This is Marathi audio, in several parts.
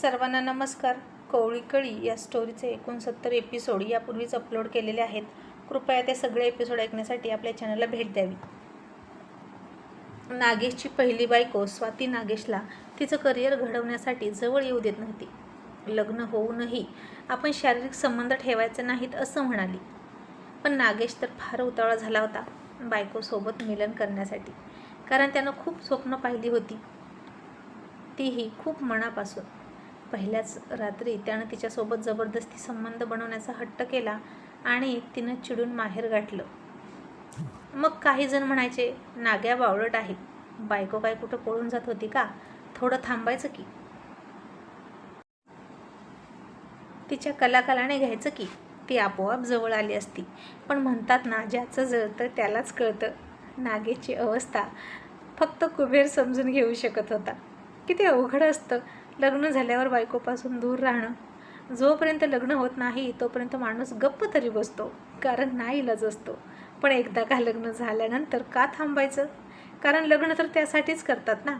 सर्वांना नमस्कार. कोवळी कळी या स्टोरीचे एकोणसत्तर एपिसोड यापूर्वीच अपलोड केलेले आहेत. कृपया ते सगळे एपिसोड ऐकण्यासाठी आपल्या चॅनलला भेट द्यावी. नागेशची पहिली बायको स्वाती नागेशला तिचं करिअर घडवण्यासाठी जवळ येऊ देत नव्हती. लग्न होऊनही आपण शारीरिक संबंध ठेवायचे नाहीत असं म्हणाली. पण नागेश तर फार उतावळा झाला होता बायकोसोबत मिलन करण्यासाठी. कारण त्यानं खूप स्वप्न पाहिली होती. तीही खूप मनापासून. पहिल्याच रात्री त्यानं तिच्यासोबत जबरदस्ती संबंध बनवण्याचा हट्ट केला आणि तिनं चिडून माहेर गाठलं. मग काही जण म्हणायचे नाग्या बावळट आहे. बायको काय कुठं पळून जात होती का? थोडं थांबायचं की. तिच्या कलाकलाने घ्यायचं की ती आपोआप जवळ आली असती. पण म्हणतात ना ज्याचं जळतं त्यालाच कळतं. नागेची अवस्था फक्त कुबेर समजून घेऊ शकत होता. किती अवघड असतं. लग्न झाल्यावर बायकोपासून दूर राहणं. जोपर्यंत लग्न होत नाही तोपर्यंत माणूस गप्प तरी बसतो. कारण नाही इलाज असतो पण एकदा का लग्न झाल्यानंतर का थांबायचं? कारण लग्न तर त्यासाठीच करतात ना.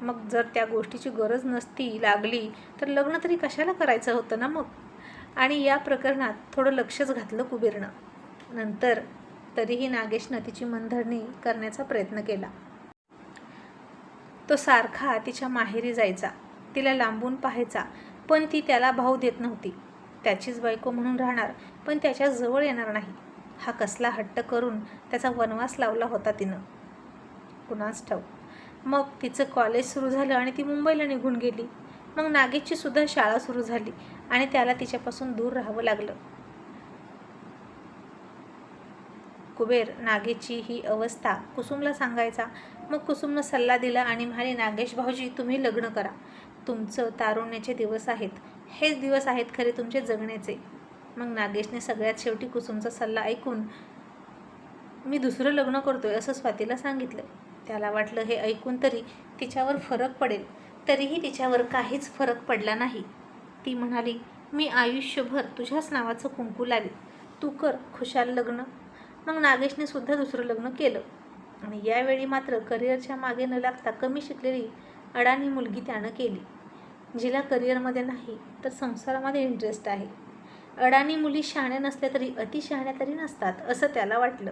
मग जर त्या गोष्टीची गरज नसती लागली तर लग्न तरी कशाला करायचं होतं ना मग? आणि या प्रकरणात थोडं लक्षच घातलं कुबेरनं. नंतर तरीही नागेशनं तिची मनधरणी करण्याचा प्रयत्न केला. तो सारखा तिच्या माहेरी जायचा. तिला लांबून पाहायचा. पण ती त्याला भाव देत नव्हती. त्याचीच बायको म्हणून राहणार पण त्याच्याजवळ येणार नाही. हा कसला हट्ट करून त्याचा वनवास लावला होता तिनं. कुणाच ठाऊ मग तिचं कॉलेज सुरू झालं आणि ती मुंबईला निघून गेली. मग नागेशची सुद्धा शाळा सुरू झाली आणि त्याला तिच्यापासून दूर राहावं लागलं. कुबेर नागेशची ही अवस्था कुसुमला सांगायचा. मग कुसुमनं सल्ला दिला आणि म्हणाले नागेश भाऊजी तुम्ही लग्न करा. तुमचं तारुण्याचे दिवस आहेत. हेच दिवस आहेत खरे तुमचे जगण्याचे. मग नागेशने सगळ्यात शेवटी कुसुमचा सल्ला ऐकून मी दुसरं लग्न करतोय असं स्वातीला सांगितलं. त्याला वाटलं हे ऐकून तरी तिच्यावर फरक पडेल. तरीही तिच्यावर काहीच फरक पडला नाही. ती म्हणाली मी आयुष्यभर तुझ्याच नावाचं कुंकू लावी तू कर खुशाल लग्न. मग नागेशने सुद्धा दुसरं लग्न केलं. आणि यावेळी मात्र करिअरच्या मागे न लागता कमी शिकलेली अडाणी मुलगी त्यानं केली. जिला करिअरमध्ये नाही तर संसारामध्ये इंटरेस्ट आहे. अडाणी मुली शहाण्या नसल्या तरी अतिशहाण्या तरी नसतात असं त्याला वाटलं.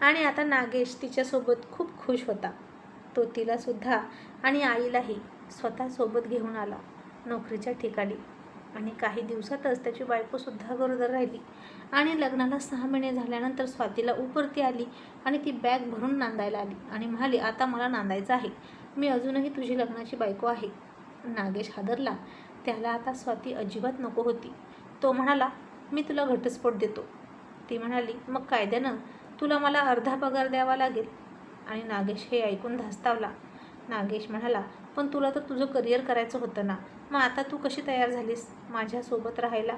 आणि आता नागेश तिच्यासोबत खूप खुश होता. तो तिलासुद्धा आणि आईलाही स्वतःसोबत घेऊन आला नोकरीच्या ठिकाणी. आणि काही दिवसातच त्याची बायकोसुद्धा गरोदर राहिली. आणि लग्नाला सहा महिने झाल्यानंतर स्वातीला उपरती आली आणि ती बॅग भरून नांदायला आली आणि म्हणाली आता मला नांदायचं आहे. मी अजूनही तुझी लग्नाची बायको आहे. नागेश हादरला. त्याला आता स्वाती अजिबात नको होती. तो म्हणाला मी तुला घटस्फोट देतो. ती म्हणाली मग कायद्यानं तुला मला अर्धा पगार द्यावा लागेल? आणि नागेश हे ऐकून धास्तावला. नागेश म्हणाला पण तुला तर तुझं करिअर करायचं होतं ना. मग आता तू कशी तयार झालीस माझ्यासोबत राहायला?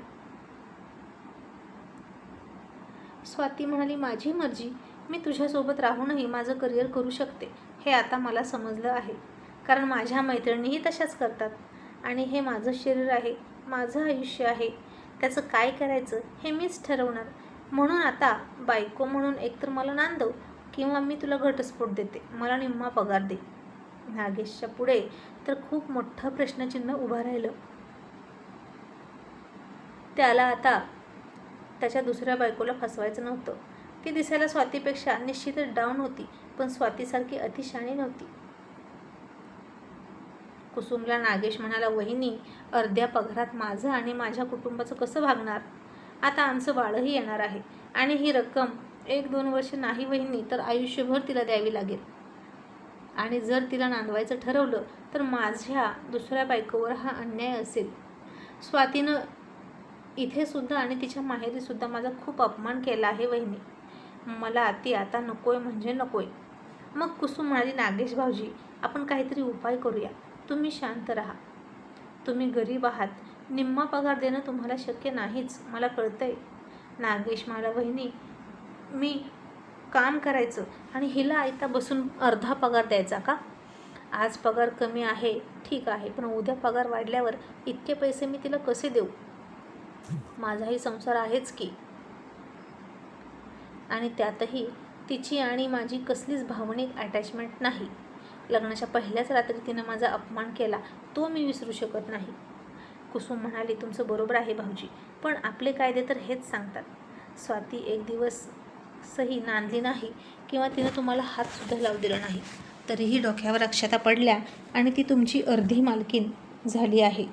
स्वाती म्हणाली माझी मर्जी. मी तुझ्यासोबत राहूनही माझं करिअर करू शकते. हे आता मला समजलं आहे. कारण माझ्या मैत्रिणीही तशाच करतात. आणि हे माझं शरीर आहे माझं आयुष्य आहे त्याचं काय करायचं हे मीच ठरवणार. म्हणून आता बायको म्हणून एकतर मला नांदव किंवा मी तुला घटस्फोट देते मला निम्मा पगार दे. नागेशच्या पुढे तर खूप मोठं प्रश्नचिन्ह उभं राहिलं. त्याला आता त्याच्या दुसऱ्या बायकोला फसवायचं नव्हतं. ती दिसायला स्वातीपेक्षा निश्चितच डाऊन होती पण स्वातीसारखी अतिशाणी नव्हती. कुसुमला नागेश म्हणाला वहिनी अर्ध्या पगारात माझं आणि माझ्या कुटुंबाचं कसं भागणार? आता आमचं बाळही येणार आहे आणि ही रक्कम एक दोन वर्ष नाही वहिनी तर आयुष्यभर तिला द्यावी लागेल. आणि जर तिला नांदवायचं ठरवलं तर माझ्या दुसऱ्या बायकोवर हा अन्याय असेल. स्वातीनं इथेसुद्धा आणि तिच्या माहेरीसुद्धा माझा खूप अपमान केला आहे वहिनी. मला ती आता नकोय म्हणजे नकोय. मग कुसुम म्हणाली नागेश भाऊजी आपण काहीतरी उपाय करूया. तुम्ही शांत राहा. तुम्ही गरीब आहात. निम्मा पगार देणं तुम्हाला शक्य नाहीच मला कळतंय. नागेश मला वहिनी मी काम करायचं आणि हिला आयता बसून अर्धा पगार द्यायचा का? आज पगार कमी आहे ठीक आहे पण उद्या पगार वाढल्यावर इतके पैसे मी तिला कसे देऊ? माझाही संसार आहेच की. आणि त्यातही तिची आणि माझी कसलीच भावनिक अटॅचमेंट नाही. लग्नाच्या पहिल्याच रात्री तिनं माझा अपमान केला तो मी विसरू शकत नाही. कुसुम म्हणाली तुमचं बरोबर आहे भाऊजी पण आपले कायदे तर हेच सांगतात. स्वाती एक दिवस सही नांदली नाही किंवा तिनं तुम्हाला हातसुद्धा लावू दिला नाही. तरीही डोक्यावर अक्षता पडल्या आणि ती तुमची अर्धी मालकीन झाली आहे.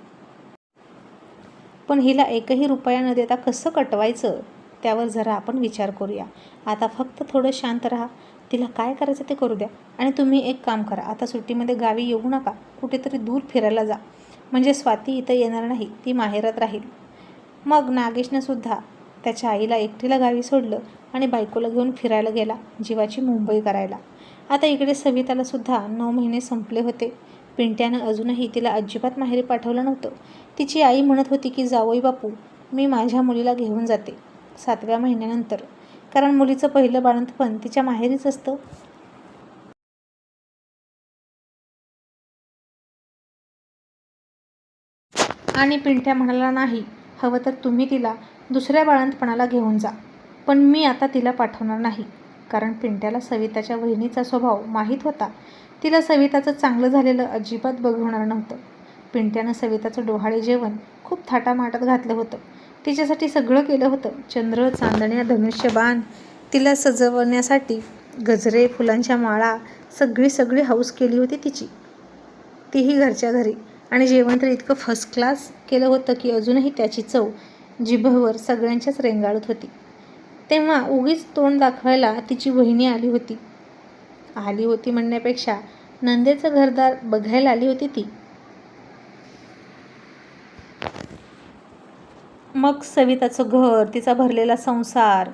पण हिला एकही रुपया न देता कसं कटवायचं त्यावर जरा आपण विचार करूया. आता फक्त थोडं शांत राहा. तिला काय करायचं ते करू द्या. आणि तुम्ही एक काम करा आता सुट्टीमध्ये गावी येऊ नका कुठेतरी दूर फिरायला जा. म्हणजे स्वाती इथं येणार नाही ती माहेरात राहील. मग नागेशनं सुद्धा त्याच्या आईला एकटीला गावी सोडलं आणि बायकोला घेऊन फिरायला गेला जीवाची मुंबई करायला. आता इकडे सविताला सुद्धा नऊ महिने संपले होते. पिंट्यानं अजूनही तिला अजिबात माहेरी पाठवलं नव्हतं. तिची आई म्हणत होती की जावई बापू मी माझ्या मुलीला घेऊन जाते. सातव्या महिन्यानंतर. कारण मुलीचं पहिलं बाळंतपण तिच्या माहेरीच असतं. आणि पिंट्या म्हणाला नाही हवं तर तुम्ही तिला दुसऱ्या बाळंतपणाला घेऊन जा. पण मी आता तिला पाठवणार नाही. कारण पिंट्याला सविताच्या वहिनीचा स्वभाव माहीत होता. तिला सविताचं चांगलं झालेलं अजिबात बघवणार नव्हतं. पिंट्यानं सविताचं डोहाळे जेवण खूप थाटामाटात घातलं होतं. तिच्यासाठी सगळं केलं होतं. चंद्र चांदण्या धनुष्यबाण तिला सजवण्यासाठी गजरे फुलांच्या माळा सगळी सगळी हौस केली होती तिची. तीही घरच्या घरी. आणि जेवण तर इतकं फर्स्ट क्लास केलं होतं की अजूनही त्याची चव जिभवर सगळ्यांच्याच रेंगाळत होती. तेव्हा उगीच तोंड दाखवायला तिची वहिनी आली होती. आली होती म्हणण्यापेक्षा नंदेचं घरदार बघायला आली होती ती. मग सविताचं घर तिचा भरलेला संसार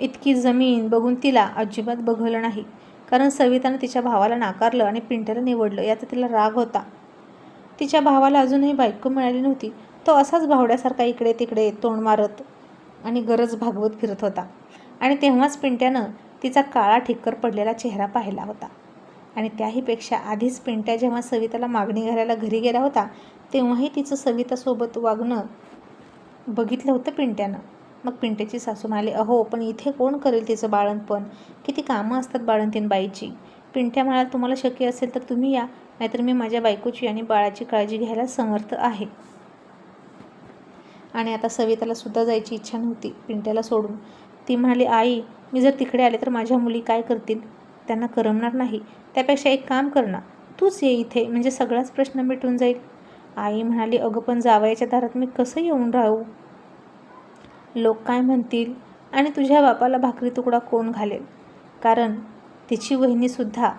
इतकी जमीन बघून तिला अजिबात बघवलं नाही. कारण सवितानं तिच्या भावाला नाकारलं आणि पिंट्याला निवडलं याचा तिला राग होता. तिच्या भावाला अजूनही बायको मिळाली नव्हती. तो असाच भावड्यासारखा इकडे तिकडे तोंड मारत आणि गरज भागवत फिरत होता. आणि तेव्हाच पिंट्यानं तिचा काळा ठिक्कर पडलेला चेहरा पाहिला होता. आणि त्याहीपेक्षा आधीच पिंट्या जेव्हा सविताला मागणी घालायला घरी गेला होता तेव्हाही तिचं सवितासोबत वागणं बघितलं होतं पिंट्यानं. मग पिंट्याची सासू म्हणाली अहो पण इथे कोण करेल तिचं बाळणपण किती कामं असतात बाळंतीन बाईची. पिंट्या म्हणाल तुम्हाला शक्य असेल तर तुम्ही या नाहीतर मी माझ्या बायकोची आणि बाळाची काळजी घ्यायला समर्थ आहे. आणि आता सविताला सुद्धा जायची इच्छा नव्हती पिंट्याला सोडून. ती म्हणाली आई मी जर तिकडे आले तर माझ्या मुली काय करतील? त्यांना करमणार नाही. त्यापेक्षा एक काम कर ना. तूच ये इथे म्हणजे सगळाच प्रश्न मिटून जाईल. आई म्हणाली अगं पण जावयाच्या दारात मी कसं येऊन राहू? लोक काय म्हणतील? आणि तुझ्या बापाला भाकरी तुकडा कोण घालेल? कारण तिची वहिनीसुद्धा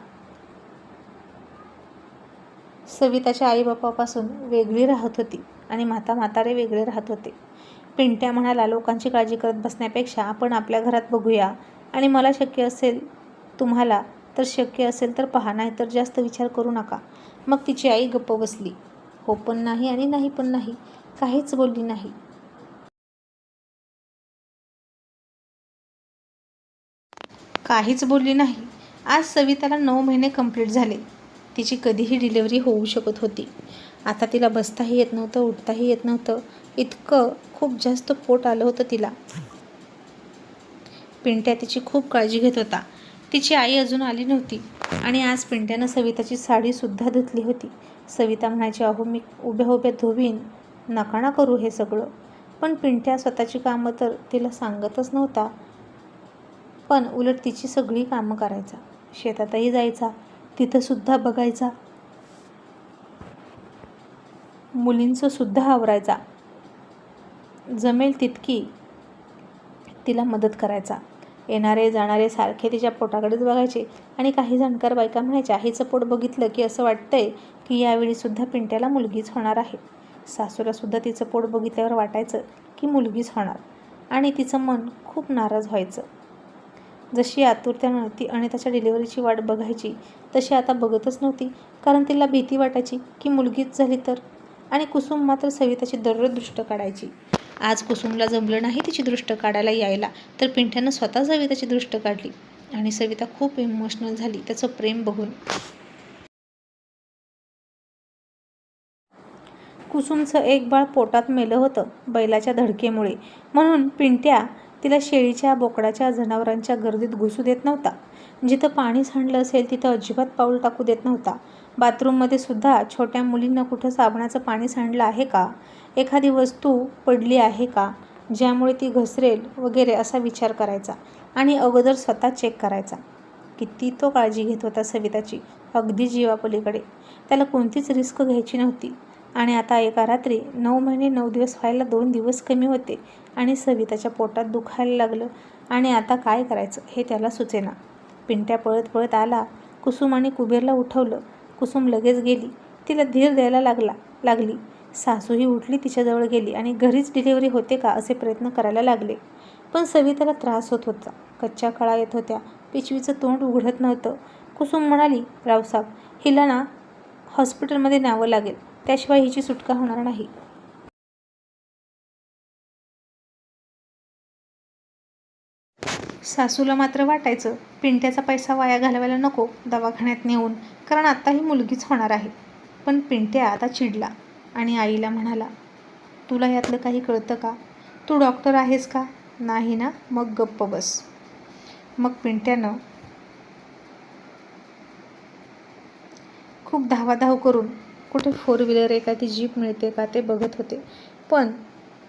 सविताच्या आईबापापासून वेगळी राहत होती आणि माता म्हातारे वेगळे राहत होते. पिंट्या म्हणाला लोकांची काळजी करत बसण्यापेक्षा आपण आपल्या घरात बघूया. आणि मला शक्य असेल तुम्हाला तर शक्य असेल तर पहा नाही तर जास्त विचार करू नका. मग तिची आई गप्प बसली. हो पण नाही आणि नाही पण नाही. काहीच बोलली नाही. काहीच बोलली नाही. आज सविताला नऊ महिने कंप्लीट झाले. तिची कधीही डिलिव्हरी होऊ शकत होती. आता तिला बसताही येत नव्हतं उठताही येत नव्हतं. इतकं खूप जास्त पोट आलं होतं तिला. पिंट्या तिची खूप काळजी घेत होता. तिची आई अजून आली नव्हती आणि आज पिंट्यानं सविताची साडीसुद्धा धुतली होती. सविता म्हणायची अहो मी उभ्या उभ्या धुवीन. नकाणा करू हे सगळं. पण पिंट्या स्वतःची कामं तर तिला सांगतच नव्हता. पण उलट तिची सगळी कामं करायचा. शेतातही जायचा तिथंसुद्धा बघायचा. मुलींचंसुद्धा आवरायचा. जमेल तितकी तिला मदत करायचा. येणारे जाणारे सारखे तिच्या पोटाकडेच बघायचे आणि काही जाणकार बायका म्हणायच्या हिचं पोट बघितलं की असं वाटतंय की यावेळीसुद्धा पिंट्याला मुलगीच होणार आहे. सासूलासुद्धा तिचं पोट बघितल्यावर वाटायचं की मुलगीच होणार आणि तिचं मन खूप नाराज व्हायचं. जशी आतुरतेनं ती अनिताच्या डिलिव्हरीची वाट बघायची तशी आता बघतच नव्हती. कारण तिला भीती वाटायची की मुलगीच झाली तर? आणि कुसुम मात्र सविताची दररोज दृष्ट काढायची. आज कुसुमला जमलं नाही तिची दृष्ट काढायला यायला तर पिंट्यानं स्वतः सविताची दृष्ट काढली. आणि सविता खूप इमोशनल झाली त्याचं प्रेम बघून. कुसुमचं एक बाळ पोटात मेलं होतं बैलाच्या धडकेमुळे. म्हणून पिंट्या तिला शेळीच्या बोकडाच्या जनावरांच्या गर्दीत घुसू देत नव्हता. जिथं पाणी सांडलं असेल तिथं अजिबात पाऊल टाकू देत नव्हता. बाथरूममध्ये सुद्धा छोट्या मुलींना कुठं साबणाचं पाणी सांडलं आहे का? एखादी वस्तू पडली आहे का? ज्यामुळे ती घसरेल वगैरे असा विचार करायचा आणि अगोदर स्वतः चेक करायचा. किती तो काळजी घेत होता सविताची अगदी जीवापलीकडे. त्याला कोणतीच रिस्क घ्यायची नव्हती. आणि आता एका रात्री नऊ महिने नऊ दिवस व्हायला दोन दिवस कमी होते आणि सविताच्या पोटात दुखायला लागलं. आणि आता काय करायचं हे त्याला सुचेना. पिंट्या पळत पळत आला. कुसुम आणि कुबेरला उठवलं. कुसुम लगेच गेली. तिला धीर द्यायला लागला. लागली. सासूही उठली तिच्याजवळ गेली आणि घरीच डिलिव्हरी होते का असे प्रयत्न करायला लागले. पण सविताला त्रास होत होता. कच्च्या कळा येत होत्या. पिशवीचं तोंड उघडत नव्हतं. कुसुम म्हणाली रावसाहेब हिला ना हॉस्पिटलमध्ये न्यावं लागेल. त्याशिवाय हिची सुटका होणार नाही. सासूला मात्र वाटायचं पिंट्याचा पैसा वाया घालवायला नको दवाखान्यात नेऊन कारण आता ही मुलगीच होणार आहे. पण पिंट्या आता चिडला आणि आईला म्हणाला तुला यातलं काही कळतं का? तू डॉक्टर आहेस का? नाही ना मग गप्प बस. मग पिंट्यानं खूप धावाधाव करून कुठे फोर व्हीलर एखादी जीप मिळते का ते बघत होते. पण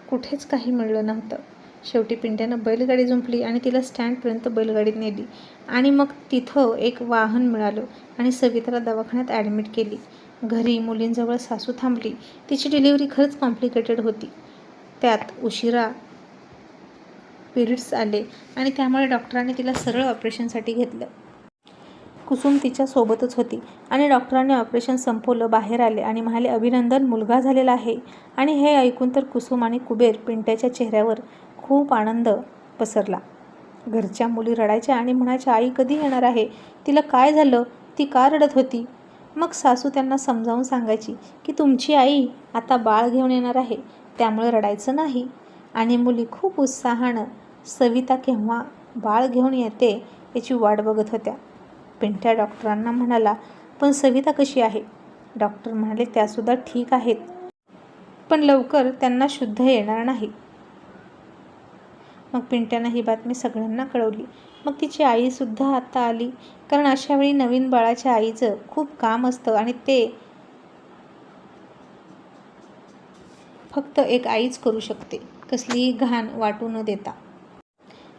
कुठेच काही मिळलं नव्हतं. शेवटी पिंट्यानं बैलगाडी जुंपली आणि तिला स्टँडपर्यंत बैलगाडीत नेली. आणि मग तिथं एक वाहन मिळालं आणि सविताला दवाखान्यात ॲडमिट केली. घरी मुलींजवळ सासू थांबली. तिची डिलिव्हरी खरंच कॉम्प्लिकेटेड होती. त्यात उशिरा पिरियड्स आले आणि त्यामुळे डॉक्टरांनी तिला सरळ ऑपरेशनसाठी घेतलं. कुसुम तिच्या सोबतच होती आणि डॉक्टरांनी ऑपरेशन संपवलं बाहेर आले आणि म्हणाले अभिनंदन मुलगा झालेला आहे. आणि हे ऐकून तर कुसुम आणि कुबेर पिंट्याच्या चेहऱ्यावर खूप आनंद पसरला. घरच्या मुली रडायच्या आणि म्हणायच्या आई कधी येणार आहे? तिला काय झालं? ती का रडत होती? मग सासू त्यांना समजावून सांगायची की तुमची आई आता बाळ घेऊन येणार आहे त्यामुळे रडायचं नाही. आणि मुली खूप उत्साहानं सविता केव्हा बाळ घेऊन येते याची वाट बघत होत्या. पिंट्या डॉक्टरांना म्हणाला पण सविता कशी आहे? डॉक्टर म्हणाले त्यासुद्धा ठीक आहेत पण लवकर त्यांना शुद्ध येणार नाही. मग पिंट्यानं ही बातमी सगळ्यांना कळवली. मग तिची आईसुद्धा आता आली कारण अशा वेळी नवीन बाळाच्या आईचं खूप काम असतं आणि ते फक्त एक आईच करू शकते कसलीही घाण वाटू न देता.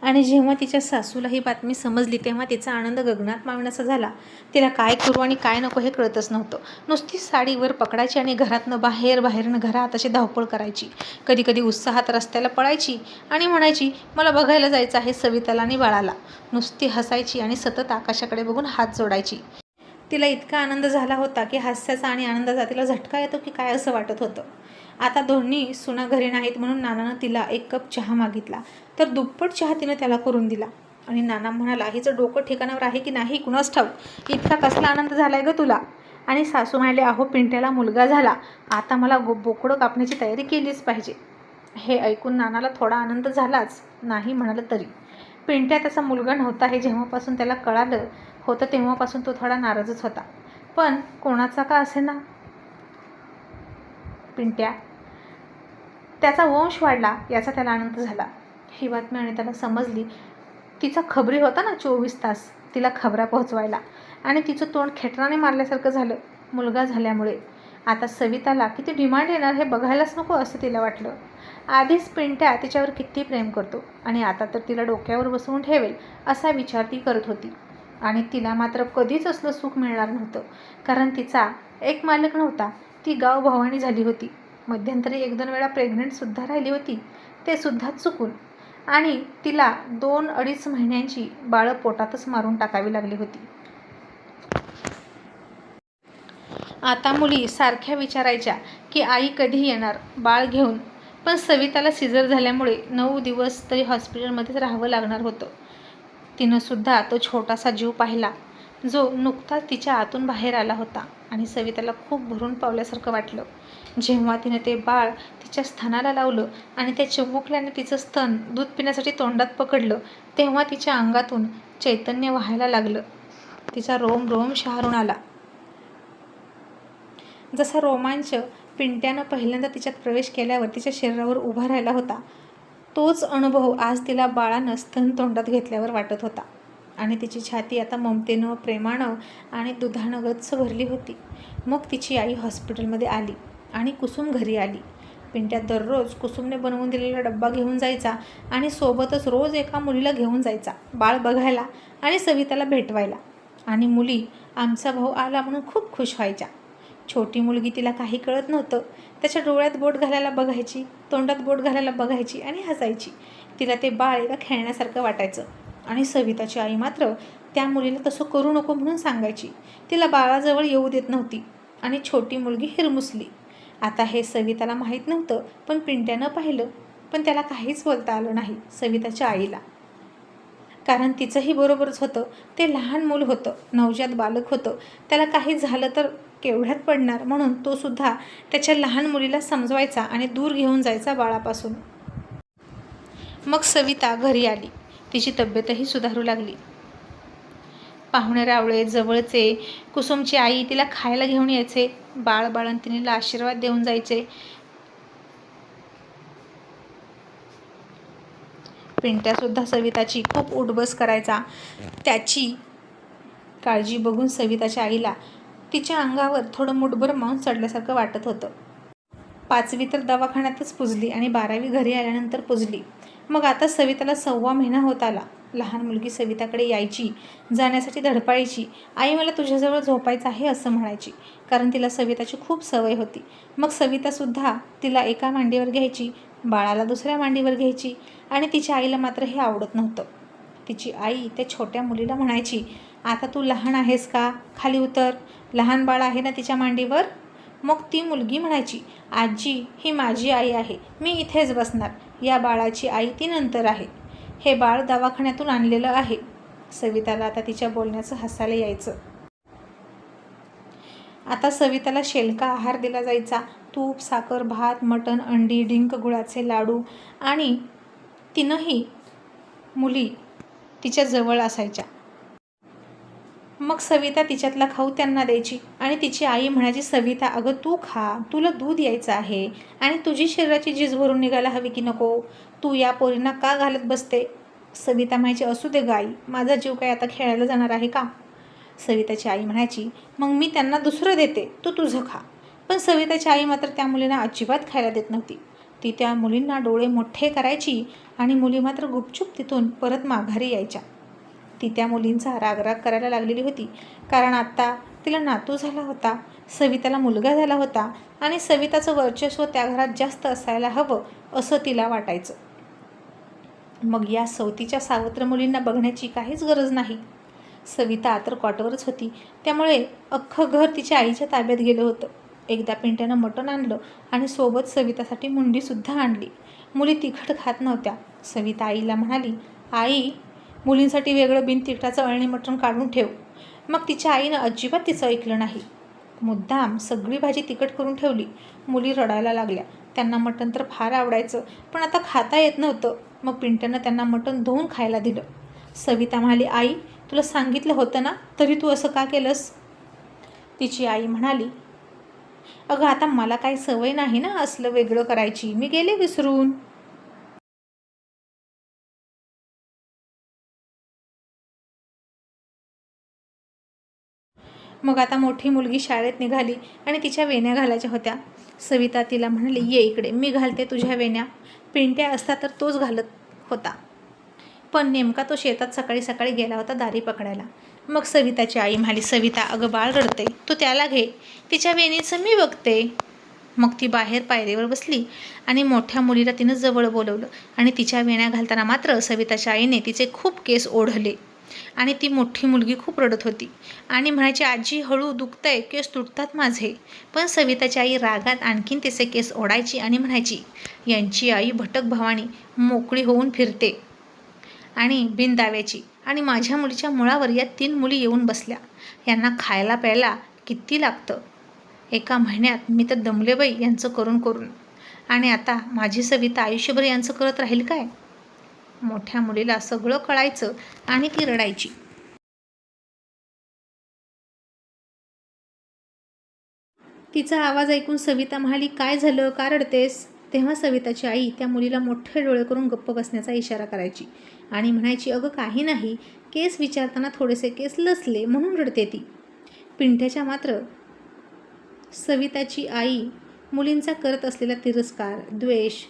आणि जेव्हा तिच्या सासूला ही बातमी समजली तेव्हा तिचा आनंद गगनात मावण्याचा झाला. तिला काय करू आणि काय नको हे कळतच नव्हतं. नुसती साडीवर पकडायची आणि घरातनं बाहेर बाहेरनं घरात अशी धावपळ करायची. कधी कधी उत्साहात रस्त्याला पळायची आणि म्हणायची मला बघायला जायचं आहे सविताला आणि बाळाला. नुसती हसायची आणि सतत आकाशाकडे बघून हात जोडायची. तिला इतका आनंद झाला होता की हास्याचा आणि आनंदाचा तिला झटका येतो की काय असं वाटत होतं. आता दोन्ही सुना घरी नाहीत म्हणून नानानं तिला एक कप चहा मागितला. तर दुप्पट चहा तिनं त्याला करून दिला. आणि नाना म्हणाला हिचं डोकं ठिकाणावर आहे की नाही कुणास ठाऊक? इतका कसला आनंद झाला आहे ग तुला. आणि सासू म्हणाले अहो पिंट्याला मुलगा झाला. आता मला गो बोकडं कापण्याची तयारी केलीच पाहिजे. हे ऐकून नानाला थोडा आनंद झालाच नाही म्हणालं तरी. पिंट्या त्याचा मुलगा नव्हता हे जेव्हापासून त्याला कळालं होतं तेव्हापासून तो थोडा नाराजच होता. पण कोणाचा का असे ना? पिंट्या त्याचा वंश वाढला याचा त्याला आनंद झाला. ही बातमी आणि त्याला समजली. तिचा खबरी होता ना चोवीस तास तिला खबरा पोहोचवायला. आणि तिचं तोंड खेटराने मारल्यासारखं झालं मुलगा झाल्यामुळे. आता सविताला किती डिमांड येणार हे बघायलाच नको असं तिला वाटलं. आधीच पिंट्या तिच्यावर किती प्रेम करतो आणि आता तर तिला डोक्यावर बसवून ठेवेल असा विचार ती करत होती. आणि तिला मात्र कधीच असलं सुख मिळणार नव्हतं कारण तिचा एक मालक नव्हता ती गाव भवानी झाली होती. मध्यंतरी एक दोन वेळा प्रेग्नंटसुद्धा राहिली होती. ते सुद्धा चुकून. आणि तिला दोन अडीच महिन्यांची बाळं पोटातच मारून टाकावी लागली होती. आता मुली सारख्या विचारायच्या की आई कधी येणार बाळ घेऊन. पण सविताला सिझर झाल्यामुळे नऊ दिवस तरी हॉस्पिटलमध्येच राहावं लागणार होतं. तिनंसुद्धा तो छोटासा जीव पाहिला जो नुकताच तिच्या आतून बाहेर आला होता आणि सविताला खूप भरून पावल्यासारखं वाटलं. जेव्हा तिने ते बाळ तिच्या स्तनाला लावलं आणि त्या चिमुकल्याने तिचं स्तन दूध पिण्यासाठी तोंडात पकडलं तेव्हा तिच्या अंगातून चैतन्य व्हायला लागलं. तिचा रोम रोम शहारून आला. जसा रोमांच पिंट्यानं पहिल्यांदा तिच्यात प्रवेश केल्यावर तिच्या शरीरावर उभा राहिला होता तोच अनुभव आज तिला बाळानं स्तन तोंडात घेतल्यावर वाटत होता. आणि तिची छाती आता ममतेनं प्रेमानं आणि दुधानं गच्च भरली होती. मग तिची आई हॉस्पिटलमध्ये आली. आणि कुसुम घरी आली. पिंट्यात दररोज कुसुमने बनवून दिलेला डब्बा घेऊन जायचा आणि सोबतच रोज एका मुलीला घेऊन जायचा बाळ बघायला आणि सविताला भेटवायला. आणि मुली आमचा भाऊ आला म्हणून खूप खुश व्हायच्या. छोटी मुलगी तिला काही कळत नव्हतं. त्याच्या डोळ्यात बोट घालायला बघायची तोंडात बोट घालायला बघायची आणि हसायची. तिला ते बाळ एका खेळण्यासारखं वाटायचं. आणि सविताची आई मात्र त्या मुलीला तसं करू नको म्हणून सांगायची. तिला बाळाजवळ येऊ देत नव्हती आणि छोटी मुलगी हिरमुसली. आता हे सविताला माहीत नव्हतं पण पिंट्यानं पाहिलं पण त्याला काहीच बोलता आलं नाही सविताच्या आईला. कारण तिचंही बरोबरच होतं ते लहान मूल होतं नवजात बालक होतं त्याला काही झालं तर केवढ्यात पडणार म्हणून तो सुद्धा त्याच्या लहान मुलीला समजवायचा आणि दूर घेऊन जायचा बाळापासून. मग सविता घरी आली. तिची तब्येतही सुधारू लागली. पाहुणे रावळे जवळचे कुसुमची आई तिला खायला घेऊन यायचे. बाळबाळंतिनीला आशीर्वाद देऊन जायचे. पिंट्यासुद्धा सविताची खूप उठबस करायचा. त्याची काळजी बघून सविताच्या आईला तिच्या अंगावर थोडं मुठभर मांस चढल्यासारखं वाटत होतं. पाचवी तर दवाखान्यातच पुजली आणि बारावी घरी आल्यानंतर पुजली. मग आता सविताला सव्वा महिना होत आला. लहान मुलगी सविताकडे यायची जाण्यासाठी धडपाळीची आई मला तुझ्याजवळ झोपायचं आहे असं म्हणायची. कारण तिला सविताची खूप सवय होती. मग सवितासुद्धा तिला एका मांडीवर घ्यायची बाळाला दुसऱ्या मांडीवर घ्यायची आणि तिच्या आईला मात्र हे आवडत नव्हतं. तिची आई त्या छोट्या मुलीला म्हणायची आता तू लहान आहेस का? खाली उतर. लहान बाळ आहे ना तिच्या मांडीवर? मग ती मुलगी म्हणायची आजी ही माझी आई आहे. मी इथेच बसणार. या बाळाची आई ती नंतर आहे. हे बाळ दवाखान्यातून आणलेलं आहे. सविताला आता तिच्या बोलण्याचं हसायला यायचं. आता सविताला शेलका आहार दिला जायचा. तूप साखर भात मटण अंडी डिंक गुळाचे लाडू आणि तिनंही मुली तिच्या जवळ असायच्या. मग सविता तिच्यातला खाऊ त्यांना द्यायची आणि तिची आई म्हणायची सविता अगं तू खा. तुला दूध यायचं आहे आणि तुझी शरीराची झीज भरून निघायला हवी की नको? तू या पोरींना का घालत बसते? सविता म्हणायची असू दे गाई माझा जीव काय आता खेळायला जाणार आहे का? सविताची आई म्हणायची मग मी त्यांना दुसरं देते. तू तुझं खा. पण सविताची आई मात्र त्या मुलींना अजिबात खायला देत नव्हती. ती त्या मुलींना डोळे मोठे करायची आणि मुली मात्र गुपचूप तिथून परत माघारी यायच्या. ती त्या मुलींचा रागराग करायला लागलेली होती. कारण आत्ता तिला नातू झाला होता सविताला मुलगा झाला होता आणि सविताचं वर्चस्व त्या घरात जास्त असायला हवं असं तिला वाटायचं. मग या सवतीच्या सावत्र मुलींना बघण्याची काहीच गरज नाही. सविता तर कॉटवरच होती. त्यामुळे अख्खं घर तिच्या आईच्या ताब्यात गेलं होतं. एकदा पिंट्यानं मटण आणलं आणि सोबत सवितासाठी मुंडीसुद्धा आणली. मुली तिखट खात नव्हत्या. सविता आईला म्हणाली आई मुलींसाठी वेगळं बिन तिखटाचं अळणी मटण काढून ठेव. मग तिच्या आईनं अजिबात तिचं ऐकलं नाही. मुद्दाम सगळी भाजी तिखट करून ठेवली. मुली रडायला लागल्या. त्यांना मटण तर फार आवडायचं पण आता खाता येत नव्हतं. मग पिंट्यानं त्यांना मटण धुवून खायला दिलं. सविता म्हणाली आई तुला सांगितलं होतं ना? तरी तू असं का केलंस? तिची आई म्हणाली अगं आता मला काही सवय नाही ना असलं वेगळं करायची. मी गेले विसरून. मग आता मोठी मुलगी शाळेत निघाली आणि तिच्या वेण्या घालायच्या होत्या. सविता तिला म्हणाली ये इकडे मी घालते तुझ्या वेण्या. पिंट्या असता तर तोच घालत होता. पण नेमका तो शेतात सकाळी सकाळी गेला होता दारी पकडायला. मग सविताची आई म्हणाली सविता अगं बाळ रडते तू त्याला घे. तिच्या वेणीचं मी बघते. मग ती बाहेर पायरीवर बसली आणि मोठ्या मुलीला तिनं जवळ बोलवलं आणि तिच्या वेण्या घालताना मात्र सविताच्या आईने तिचे खूप केस ओढले. आणि ती मोठी मुलगी खूप रडत होती. आणि म्हणायची आजी हळू दुखतंय केस तुटतात माझे. पण सविताची आई रागात आणखीन तिचे केस ओढायची आणि म्हणायची यांची आई भटक भवानी मोकळी होऊन फिरते. आणि बिनदाव्याची आणि माझ्या मुलीच्या मुळावर या तीन मुली येऊन बसल्या. यांना खायला प्यायला किती लागतं? एका महिन्यात मी तर दमले बाई यांचं करून करून. आणि आता माझी सविता आयुष्यभर यांचं करत राहील काय? मोठ्या मुलीला सगळं कळायचं आणि ती रडायची. तिचा आवाज ऐकून सविता म्हणाली काय झालं? का रडतेस? तेव्हा सविताची आई त्या मुलीला मोठे डोळे करून गप्प बसण्याचा इशारा करायची आणि म्हणायची अगं काही नाही. केस विचारताना थोडेसे केस लसले म्हणून रडते ती. पिंठ्याच्या मात्र सविताची आई मुलींचा करत असलेला तिरस्कार द्वेष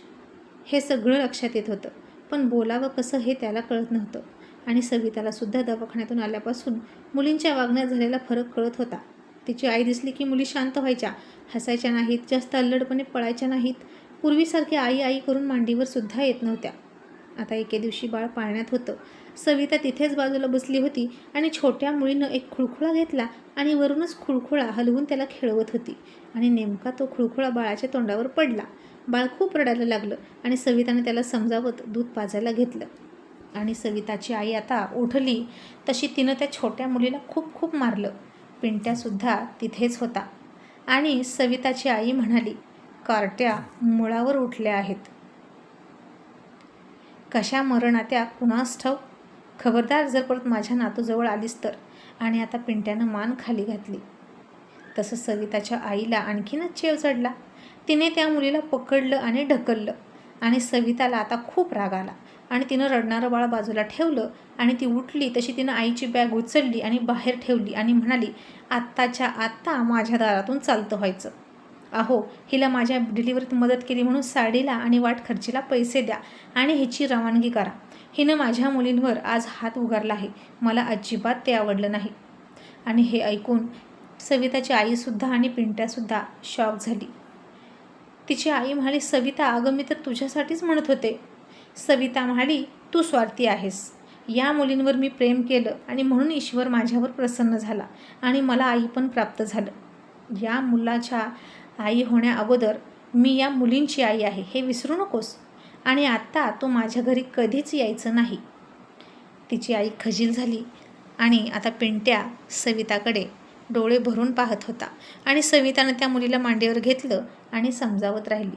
हे सगळं लक्षात येत होतं. पण बोलावं कसं हे त्याला कळत नव्हतं. आणि सवितालासुद्धा दवाखान्यातून आल्यापासून मुलींच्या वागण्यात झालेला फरक कळत होता. तिची आई दिसली की मुली शांत व्हायच्या हसायच्या नाहीत जास्त अल्लडपणे पळायच्या नाहीत. पूर्वीसारखी आई आई करून मांडीवर सुद्धा येत नव्हत्या. आता एके दिवशी बाळ पाळण्यात होतं. सविता तिथेच बाजूला बसली होती आणि छोट्या मुलीनं एक खुळखुळा घेतला आणि वरूनच खुळखुळा हलवून त्याला खेळवत होती. आणि नेमका तो खुळखुळा बाळाच्या तोंडावर पडला. बाळ खूप रडायला लागलं आणि सविताने त्याला समजावत दूध पाजायला घेतलं. आणि सविताची आई आता उठली तशी तिनं त्या छोट्या मुलीला खूप खूप मारलं. पिंट्यासुद्धा तिथेच होता. आणि सविताची आई म्हणाली कार्ट्या मुळावर उठल्या आहेत. कशा मरणात्या कुणास ठाऊक? खबरदार जर परत माझ्या नातूजवळ आलीस तर. आणि आता पिंट्यानं मान खाली घातली. तसं सविताच्या आईला आणखीनच चेव चढला. तिने त्या मुलीला पकडलं आणि ढकललं. आणि सविताला आता खूप राग आला. आणि तिनं रडणारं बाळ बाजूला ठेवलं आणि ती उठली. तशी तिनं आईची बॅग उचलली आणि बाहेर ठेवली आणि म्हणाली आत्ताच्या आत्ता माझ्या दारातून चालतं व्हायचं. अहो हिला माझ्या डिलिव्हरीत मदत केली म्हणून साडीला आणि वाट खर्चीला पैसे द्या आणि हिची रवानगी करा. हिनं माझ्या मुलींवर आज हात उगारला आहे. मला अजिबात ते आवडलं नाही. आणि हे ऐकून सविताची आईसुद्धा आणि पिंट्यासुद्धा शॉक झाली. तिची आई म्हणाली सविता अगं मी तर तुझ्यासाठीच म्हणत होते. सविता म्हणाली तू स्वार्थी आहेस. या मुलींवर मी प्रेम केलं आणि म्हणून ईश्वर माझ्यावर प्रसन्न झाला आणि मला आई पण प्राप्त झालं. या मुलाच्या आई होण्या अगोदर मी या मुलींची आई आहे हे विसरू नकोस. आणि आत्ता तू माझ्या घरी कधीच यायचं नाही. तिची आई खजील झाली आणि आता पिंट्या सविताकडे डोळे भरून पाहत होता आणि सवितानं त्या मुलीला मांडीवर घेतलं आणि समजावत राहिली.